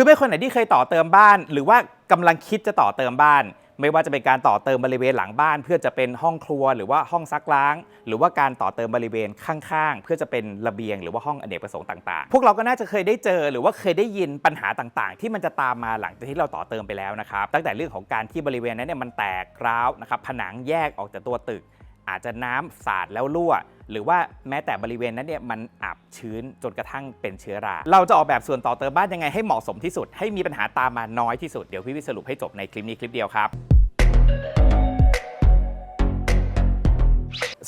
คือไม่คนไหนที่เคยต่อเติมบ้าน หรือว่ากำลังคิดจะต่อเติมบ้าน ไม่ว่าจะเป็นการต่อเติมบริเวณหลังบ้าน เพื่อจะเป็นห้องครัวหรือว่าห้องซักล้าง หรือว่าการต่อเติมบริเวณข้างๆ เพื่อจะเป็นระเบียงหรือว่าห้องอเนกประสงค์ต่างๆ พวกเราก็น่าจะเคยได้เจอ หรือว่าเคยได้ยินปัญหาต่างๆ ที่มันจะตามมาหลังจากที่เราต่อเติมไปแล้วนะครับตั้งแต่เรื่องของการที่บริเวณนั้นเนี่ยมันแตกร้าวนะครับผนังแยกออกจากตัวตึก อาจจะน้ำสาดแล้วรั่ว หรือว่าแม้แต่บริเวณนั้นเนี่ยมันอับชื้นจนกระทั่งเป็นเชื้อรา เราจะออกแบบส่วนต่อเติมบ้านยังไงให้เหมาะสมที่สุด ให้มีปัญหาตามมาน้อยที่สุด เดี๋ยวพี่วิสรุปให้จบในคลิปนี้คลิปเดียวครับ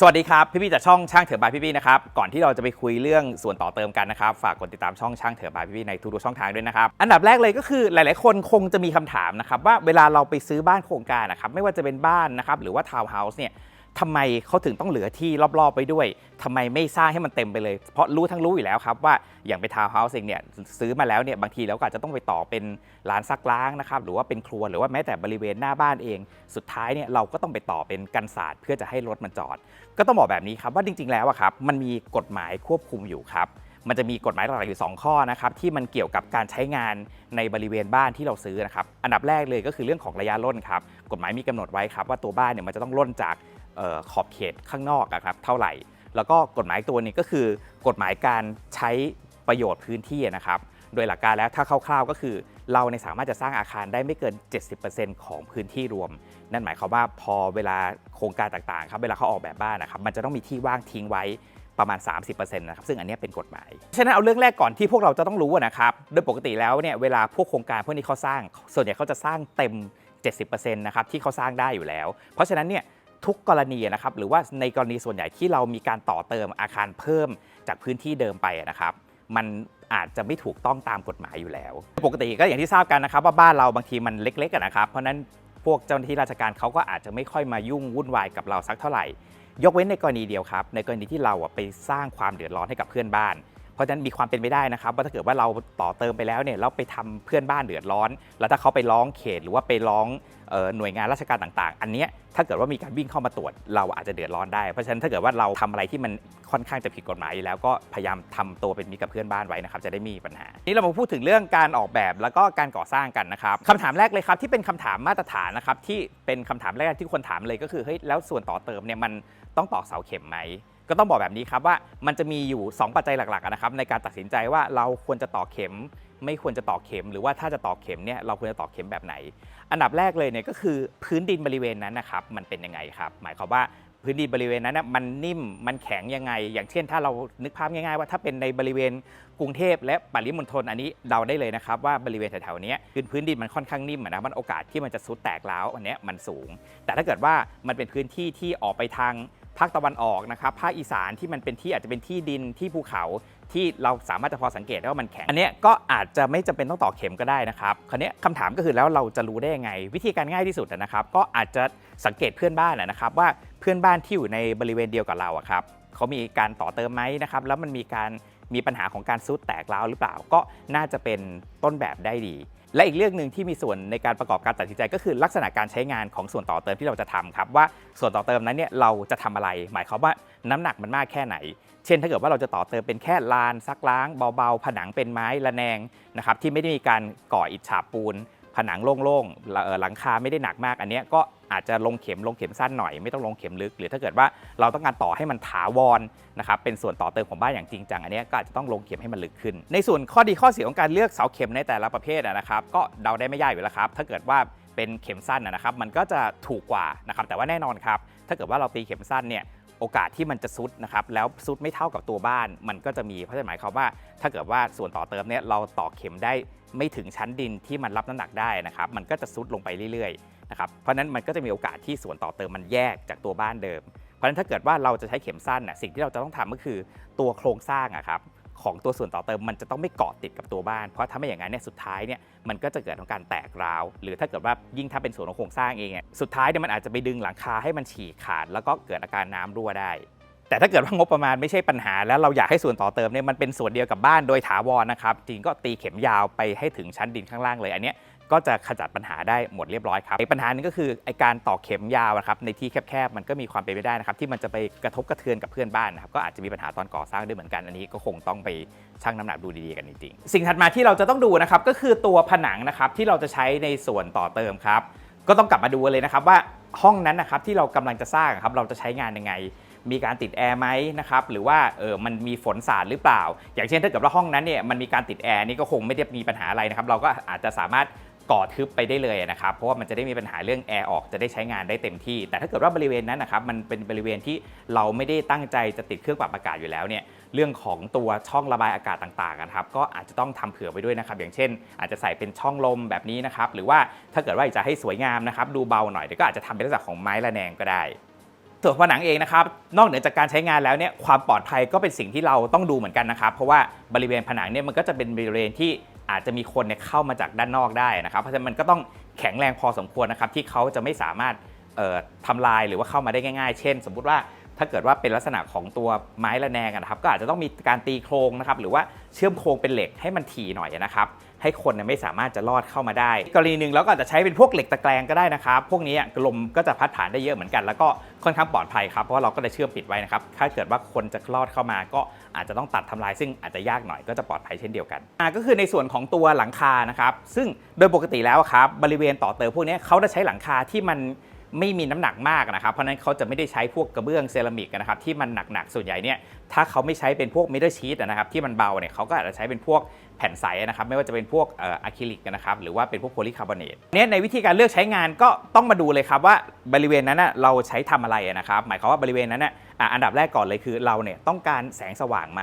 สวัสดีครับ พี่พี่จากช่องช่างเถอบายพี่พี่นะครับ ก่อนที่เราจะไปคุยเรื่องส่วนต่อเติมกันนะครับ ฝากกดติดตามช่องช่างเถอบายพี่พี่ในทุกๆช่องทางด้วยนะครับ อันดับแรกเลยก็คือหลาย ๆ คนคงจะมีคำถามนะครับว่าเวลาเราไปซื้อบ้านโครงการนะครับไม่ว่าจะเป็นบ้านนะครับหรือว่าทาวน์เฮาส์เนี่ย ทำไมเขาถึงต้องเหลือที่รอบๆไปด้วยทำไมไม่สร้างให้มันเต็มไปเลย เพราะรู้ทั้งรู้อยู่แล้วครับว่าอย่างไปทาวน์เฮาส์เองเนี่ยซื้อมาแล้วเนี่ยบางทีเราก็อาจจะต้องไปต่อเป็นร้านซักล้างนะครับหรือว่าเป็นครัวหรือว่าแม้แต่บริเวณหน้าบ้านเอง สุดท้ายเนี่ยเราก็ต้องไปต่อเป็นกันศาสตร์เพื่อจะให้รถมันจอด ก็ต้องบอกแบบนี้ครับว่าจริง ๆ แล้วอะครับมันมีกฎหมายควบคุมอยู่ครับมันจะมีกฎหมายหลักๆอยู่ 2 ข้อนะครับที่มันเกี่ยวกับการใช้งานในบริเวณบ้านที่เราซื้อนะครับอันดับแรกเลยก็คือเรื่องของระยะร่นครับกฎหมายมีกำหนดไว้ครับว่าตัวบ้านเนี่ยมันจะต้องร่นจาก ขอบเขตข้างนอกครับเท่าไหร่ แล้วก็กฎหมายตัวนี้ก็คือกฎหมายการใช้ประโยชน์พื้นที่นะครับ โดยหลักการแล้วถ้าคร่าวๆก็คือ เราในสามารถจะสร้างอาคารได้ไม่เกิน 70%ของพื้นที่รวม นั่นหมายความว่าพอเวลาโครงการต่างๆครับเวลาเขาออกแบบบ้านนะครับมันจะต้องมีที่ว่างทิ้งไว้ประมาณ 30%นะครับซึ่งอันนี้เป็นกฎหมาย ฉะนั้นเอาเรื่องแรกก่อนที่พวกเราจะต้องรู้นะครับโดยปกติแล้วเนี่ยเวลาพวกโครงการพวกนี้เขาสร้าง ส่วนใหญ่เขาจะสร้างเต็ม 70%นะครับที่เขาสร้างได้อยู่แล้ว เพราะฉะนั้นเนี่ย ทุกกรณีนะครับหรือว่าในกรณีส่วนใหญ่ที่เรามีการต่อเติมอาคารเพิ่มจากพื้นที่เดิมไปนะครับ มันอาจจะไม่ถูกต้องตามกฎหมายอยู่แล้ว ปกติก็อย่างที่ทราบกันนะครับ ว่าบ้านเราบางทีมันเล็กๆนะครับ เพราะนั้นพวกเจ้าหน้าที่ราชการเขาก็อาจจะไม่ค่อยมายุ่งวุ่นวายกับเราสักเท่าไหร่ ยกเว้นในกรณีเดียวครับ ในกรณีที่เราไปสร้างความเดือดร้อนให้กับเพื่อนบ้าน ราะฉะนั้นมีความเป็นไปได้นะครับว่าถ้าเกิดว่าเราต่อเติมไปแล้วเนี่ยเราไปทำเพื่อนบ้านเดือดร้อน แล้วถ้าเขาไปร้องเขตหรือว่าไปร้องออหน่วยงานราชการต่างๆ อันเนี้ยถ้าเกิดว่ามีการวิ่งเข้ามาตรวจเราอาจจะเดือดร้อนได้ เพราะฉะนั้นถ้าเกิดว่าเราทำอะไรที่มันค่อนข้างจะผิดกฎหมายอยู่แล้วก็พยายามทำตัวเป็นมิตรกับเพื่อนบ้านไว้นะครับจะได้ไมมีปัญหา นี่เรามาพูดถึงเรื่องการออกแบบแล้วก็การก่อสร้างกันนะครับคำถามแรกเลยครับที่เป็นคำถามมาตรฐานนะครับที่เป็นคำถามแรกที่คนถามเลยก็คือเฮ้ยแล้วส่วนต่อเติมเนี่ยมันต้องตอกเสาเข็มไหม ก็ต้องบอกแบบนี้ครับว่ามันจะมีอยู่ 2 ปัจจัยหลักๆนะครับในการตัดสินใจว่าเราควรจะต่อเข็ม ไม่ควรจะต่อเข็ม หรือว่าถ้าจะต่อเข็มเนี่ยเราควรจะต่อเข็มแบบไหน อันดับแรกเลยเนี่ยก็คือพื้นดินบริเวณนั้นนะครับมันเป็นยังไงครับหมายความว่าพื้นดินบริเวณนั้นนะมันนิ่มมันแข็งยังไง อย่างเช่น ถ้าเรานึกภาพง่ายๆ ว่าถ้าเป็นในบริเวณกรุงเทพและปริมณฑลอันนี้เดาได้เลยนะครับว่าบริเวณแถวๆนี้พื้นพื้นดินมันค่อนข้างนิ่มนะมันโอกาสที่มันจะซุดแตกร้าวอันเนี้ยมันสูง แต่ถ้าเกิดว่ามันเป็นพื้นที่ที่ออกไปทาง ภาคตะวันออกนะครับภาคอีสานที่มันเป็นที่อาจจะเป็นที่ดินที่ภูเขาที่เราสามารถจะพอสังเกตได้ว่ามันแข็ง อันเนี้ยก็อาจจะไม่จำเป็นต้องต่อเข็มก็ได้นะครับคราวนี้คำถามก็คือแล้วเราจะรู้ได้ยังไง วิธีการง่ายที่สุดนะครับ ก็อาจจะสังเกตเพื่อนบ้านนะครับว่าเพื่อนบ้านที่อยู่ในบริเวณเดียวกับเราอะครับเขามีการต่อเติมไหมนะครับแล้วมันมีการ มีปัญหาของการซุดแตกร้าวหรือเปล่า ก็น่าจะเป็นต้นแบบได้ดี และอีกเรื่องหนึ่งที่มีส่วนในการประกอบการตัดสินใจ ก็คือลักษณะการใช้งานของส่วนต่อเติมที่เราจะทำครับว่าส่วนต่อเติมนั้นเนี่ยเราจะทำอะไร หมายความว่าน้ำหนักมันมากแค่ไหน เช่น ถ้าเกิดว่าเราจะต่อเติมเป็นแค่ลานซักล้างเบาๆ ผนังเป็นไม้ระแนงนะครับที่ไม่ได้มีการก่ออิฐฉาบปูน ผนังโล่งๆหลังคาไม่ได้หนักมาก อันนี้ก็อาจจะลงเข็มลงเข็มสั้นหน่อยไม่ต้องลงเข็มลึก หรือถ้าเกิดว่าเราต้องการต่อให้มันถาวรนะครับเป็นส่วนต่อเติมของบ้านอย่างจริงจังอันนี้ก็อาจจะต้องลงเข็มให้มันลึกขึ้น ในส่วนข้อดีข้อเสียของการเลือกเสาเข็มในแต่ละประเภทนะครับก็เดาได้ไม่ยากอยู่แล้วครับถ้าเกิดว่าเป็นเข็มสั้นนะครับมันก็จะถูกกว่านะครับแต่ว่าแน่นอนครับถ้าเกิดว่าเราตีเข็มสั้นเนี่ย โอกาสที่มันจะซุดนะครับแล้วซุดไม่เท่ากับตัวบ้าน มันก็จะมีเพราะฉะนั้นหมายความว่า ถ้าเกิดว่าส่วนต่อเติมเนี่ยเราต่อเข็มได้ไม่ถึงชั้นดินที่มันรับน้ำหนักได้นะครับมันก็จะซุดลงไปเรื่อยๆนะครับเพราะนั้นมันก็จะมีโอกาสที่ส่วนต่อเติมมันแยกจากตัวบ้านเดิม เพราะฉะนั้นถ้าเกิดว่าเราจะใช้เข็มสั้นน่ะสิ่งที่เราจะต้องทำก็คือตัวโครงสร้างอะครับ ของตัวส่วนต่อเติมมันจะต้องไม่เกาะติดกับตัวบ้าน เพราะถ้าไม่อย่างนั้นเนี่ยสุดท้ายเนี่ยมันก็จะเกิดของการแตกร้าว หรือถ้าเกิดว่ายิ่งถ้าเป็นส่วนของโครงสร้างเองเนี่ยสุดท้ายเนี่ยมันอาจจะไปดึงหลังคาให้มันฉีกขาด แล้วก็เกิดอาการน้ำรั่วได้ แต่ถ้าเกิดว่างบประมาณไม่ใช่ปัญหา แล้วเราอยากให้ส่วนต่อเติมเนี่ยมันเป็นส่วนเดียวกับบ้านโดยถาวรนะครับจริงก็ตีเข็มยาวไปให้ถึงชั้นดินข้างล่างเลยอันเนี้ย ก็จะขจัดปัญหาได้หมดเรียบร้อยครับปัญหาหนึงก็คือไอการต่อเข็มยาวนะครับในที่แคบๆมันก็มีความเป็นไปได้นะครับที่มันจะไปกระทบกระเทือนกับเพื่อนบ้านนะครับก็อาจจะมีปัญหาตอนก่อสร้างด้วยเหมือนกันอันนี้ก็คงต้องไปชั่งน้ำหนักดูดีๆกันจริงๆสิ่งถัดมาที่เราจะต้องดูนะครับก็คือตัวผนังนะครับที่เราจะใช้ในส่วนต่อเติมครับก็ต้องกลับมาดูเลยนะครับว่าห้องนั้นนะครับที่เรากำลังจะสร้างครับเราจะใช้งานยังไง มีการติดแอร์ไหมนะครับหรือว่าเออมันมีฝนสาดหรือเปล่า อย่างเช่นถ้าเกิดว่าห้องนั้นเนี่ยมันมีการติดแอร์นี่ก็คงไม่ได้มีปัญหาอะไรนะครับเราก็อาจจะสามารถ ก่อทึบไปได้เลยนะครับ เพราะว่ามันจะได้มีปัญหาเรื่องแอร์ออกจะได้ใช้งานได้เต็มที่ แต่ถ้าเกิดว่าบริเวณนั้นนะครับมันเป็นบริเวณที่เราไม่ได้ตั้งใจจะติดเครื่องปรับอากาศอยู่แล้วเนี่ยเรื่องของตัวช่องระบายอากาศต่างๆนะครับก็อาจจะต้องทำเผื่อไว้ด้วยนะครับ อย่างเช่น อาจจะใส่เป็นช่องลมแบบนี้นะครับ หรือว่าถ้าเกิดว่าอยากจะให้สวยงามนะครับ ดูเบาหน่อยเดี๋ยวก็อาจจะทำเป็นลักษณะของไม้ระแนงก็ได้ส่วนผนังเองนะครับนอกเหนือจากการใช้งานแล้วเนี่ยความปลอดภัยก็เป็นสิ่งที่เราต้องดูเหมือนกันนะครับ เพราะว่าบริเวณผนังเนี่ยมันก็จะเป็นบริเวณที่ อาจจะมีคนเนี่ยเข้ามาจากด้านนอกได้นะครับเพราะฉะนั้นมันก็ต้องแข็งแรงพอสมควรนะครับที่เขาจะไม่สามารถเอ่อทำลายหรือว่าเข้ามาได้ง่าย ๆ เช่น สมมุติว่าถ้าเกิดว่าเป็นลักษณะของตัวไม้ระแนงนะครับ ก็อาจจะต้องมีการตีโครงนะครับหรือว่าเชื่อมโครงเป็นเหล็กให้มันถี่หน่อยนะครับ ให้คนไม่สามารถจะลอดเข้ามาได้ กรณีหนึ่งเราก็อาจจะใช้เป็นพวกเหล็กตะแกรงก็ได้นะครับพวกนี้ลมก็จะพัดผ่านได้เยอะเหมือนกัน แล้วก็ค่อนข้างปลอดภัยครับเพราะว่าเราก็จะเชื่อมปิดไว้นะครับถ้าเกิดว่าคนจะลอดเข้ามาก็อาจจะต้องตัดทำลาย ซึ่งอาจจะยากหน่อยก็จะปลอดภัยเช่นเดียวกันอ่าก็คือในส่วนของตัวหลังคานะครับซึ่งโดยปกติแล้วครับบริเวณต่อเติมพวกนี้เขาจะใช้หลังคาที่มัน ไม่มีน้ำหนักมากนะครับ เพราะนั้นเขาจะไม่ได้ใช้พวกกระเบื้องเซรามิกนะครับที่มันหนักๆ ส่วนใหญ่เนี่ยถ้าเขาไม่ใช้เป็นพวกเมทัลชีตนะครับที่มันเบาเนี่ยเขาก็อาจจะใช้เป็นพวกแผ่นใสนะครับไม่ว่าจะเป็นพวกออะคริลิกนะครับหรือว่าเป็นพวกโพลีคาร์บอเนตเนี่ยในวิธีการเลือกใช้งานก็ต้องมาดูเลยครับว่าบริเวณนั้นนะเราใช้ทำอะไรนะครับหมายความว่าบริเวณนั้นนะอันดับแรกก่อนเลยคือเราเนี่ยต้องการแสงสว่างไหม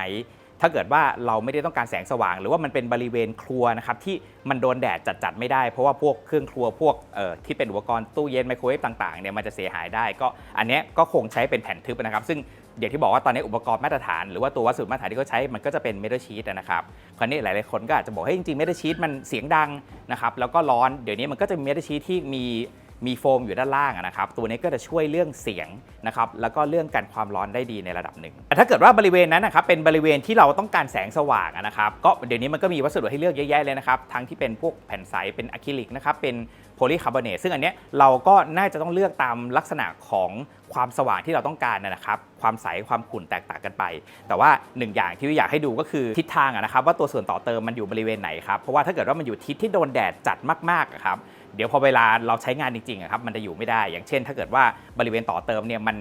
ถ้าเกิดว่าเราไม่ได้ต้องการแสงสว่าง หรือว่ามันเป็นบริเวณครัวนะครับที่มันโดนแดดจัดๆไม่ได้ เพราะว่าพวกเครื่องครัวพวกที่เป็นอุปกรณ์ตู้เย็นไมโครเวฟต่างๆเนี่ยมันจะเสียหายได้ ก็อันเนี้ยก็คงใช้เป็นแผ่นทึบนะครับ ซึ่งอย่างที่บอกว่าตอนนี้อุปกรณ์มาตรฐานหรือว่าตัววัสดุมาตรฐานที่เขาใช้มันก็จะเป็นเมทัลชีตนะครับ คราวนี้หลายๆคนก็อาจจะบอกเฮ้ยจริงๆเมทัลชีตมันเสียงดังนะครับแล้วก็ร้อนเดี๋ยวนี้มันก็จะมีเมทัลชีตที่มี มีโฟมอยู่ด้านล่างนะครับ ตัวนี้ก็จะช่วยเรื่องเสียงนะครับแล้วก็เรื่องกันความร้อนได้ดีในระดับหนึ่งแต่ถ้าเกิดว่าบริเวณนั้นนะครับเป็นบริเวณที่เราต้องการแสงสว่างนะครับก็เดี๋ยวนี้มันก็มีวัสดุให้เลือกเยอะแยะเลยนะครับทั้งที่เป็นพวกแผ่นใสเป็นอะคริลิกนะครับเป็นโพลีคาร์บอเนตซึ่งอันเนี้ยเราก็น่าจะต้องเลือกตามลักษณะของความสว่างที่เราต้องการนะครับความใสความขุ่นแตกต่างกันไป แต่ว่าหนึ่งอย่างที่อยากให้ดูก็คือทิศทางนะครับว่าตัวส่วนต่อเติมมันอยู่บริเวณไหนครับเพราะว่าถ้าเกิดว่ามันอยู่ทิศที่โดนแดดจัดมากๆครับ เดี๋ยวพอเวลาเราใช้งานจริงๆครับมันจะอยู่ไม่ได้ อย่างเช่น ถ้าเกิดว่าบริเวณต่อเติมเนี่ยมัน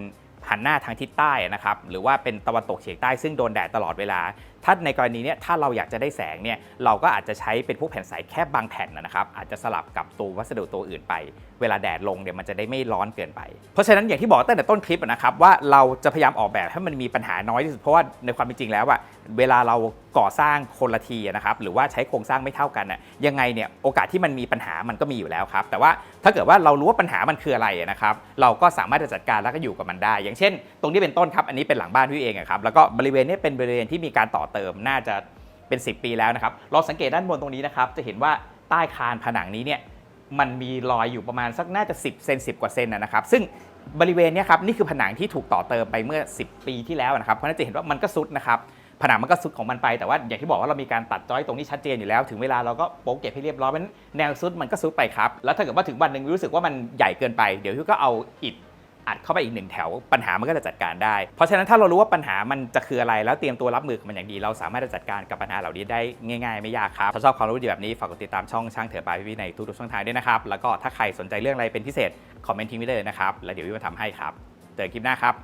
หันหน้าทางทิศใต้นะครับหรือว่าเป็นตะวันตกเฉียงใต้ซึ่งโดนแดดตลอดเวลา ถ้าในกรณีเนี้ยถ้าเราอยากจะได้แสงเนี่ยเราก็อาจจะใช้เป็นพวกแผ่นใสแค่บางแผ่นนะครับอาจจะสลับกับตัววัสดุตัวอื่นไป เวลาแดดลงเนี่ยมันจะได้ไม่ร้อนเกินไป เพราะฉะนั้นอย่างที่บอกตั้งแต่ต้นคลิปนะครับว่าเราจะพยายามออกแบบให้มันมีปัญหาน้อยที่สุดเพราะว่าในความเป็นจริงแล้วอะเวลาเราก่อสร้างคนละทีนะครับหรือว่าใช้โครงสร้างไม่เท่ากันน่ะยังไงเนี่ยโอกาสที่มันมีปัญหามันก็มีอยู่แล้วครับ แต่ว่าถ้าเกิดว่าเรารู้ว่าปัญหามันคืออะไรนะครับเราก็สามารถจะจัดการแล้วก็อยู่กับมันได้ อย่างเช่น ตรงนี้เป็นต้นครับอันนี้เป็นหลังบ้านพี่เองครับแล้วก็บริเวณนี้เป็นบริเวณที่มีการต่อเติมน่าจะเป็น 10 ปีแล้วนะครับเราสังเกตด้านบนตรงนี้นะครับจะเห็นว่าใต้คานผนังนี้เนี่ยมันมีรอยอยู่ประมาณสักน่าจะ 10เซน10 กว่าเซนนะครับ ซึ่งบริเวณนี้ครับนี่คือผนังที่ถูกต่อเติมไปเมื่อ 10 ปีที่แล้วนะครับเพราะนั้นจะเห็นว่ามันก็ซุดนะครับผนังมันก็ซุดของมันไปแต่ว่าอย่างที่บอกว่าเรามีการตัดจอยตรงนี้ชัดเจนอยู่แล้ว ถึงเวลาเราก็โป๊กเก็บให้เรียบร้อยเพราะนั้นแนวซุดมันก็ซุดไปครับแล้วถ้าเกิดว่าถึงวันหนึ่งรู้สึกว่ามันใหญ่เกินไป เดี๋ยวพี่ก็เอาอิฐ อัดเข้าไปอีกหนึ่งแถว ปัญหามันก็จะจัดการได้ เพราะฉะนั้นถ้าเรารู้ว่าปัญหามันจะคืออะไร แล้วเตรียมตัวรับมือกับมันอย่างดี เราสามารถจะจัดการกับปัญหาเหล่านี้ได้ง่ายๆ ไม่ยากครับถ้าชอบความรู้ดีแบบนี้ฝากกดติดตามช่องช่างเถอะบายพี่ในทุกๆช่องทางด้วยนะครับแล้วก็ถ้าใครสนใจเรื่องอะไรเป็นพิเศษคอมเมนต์ทิ้งไว้เลยนะครับแล้วเดี๋ยวพี่มาทำให้ครับเจอกันคลิปหน้าครับ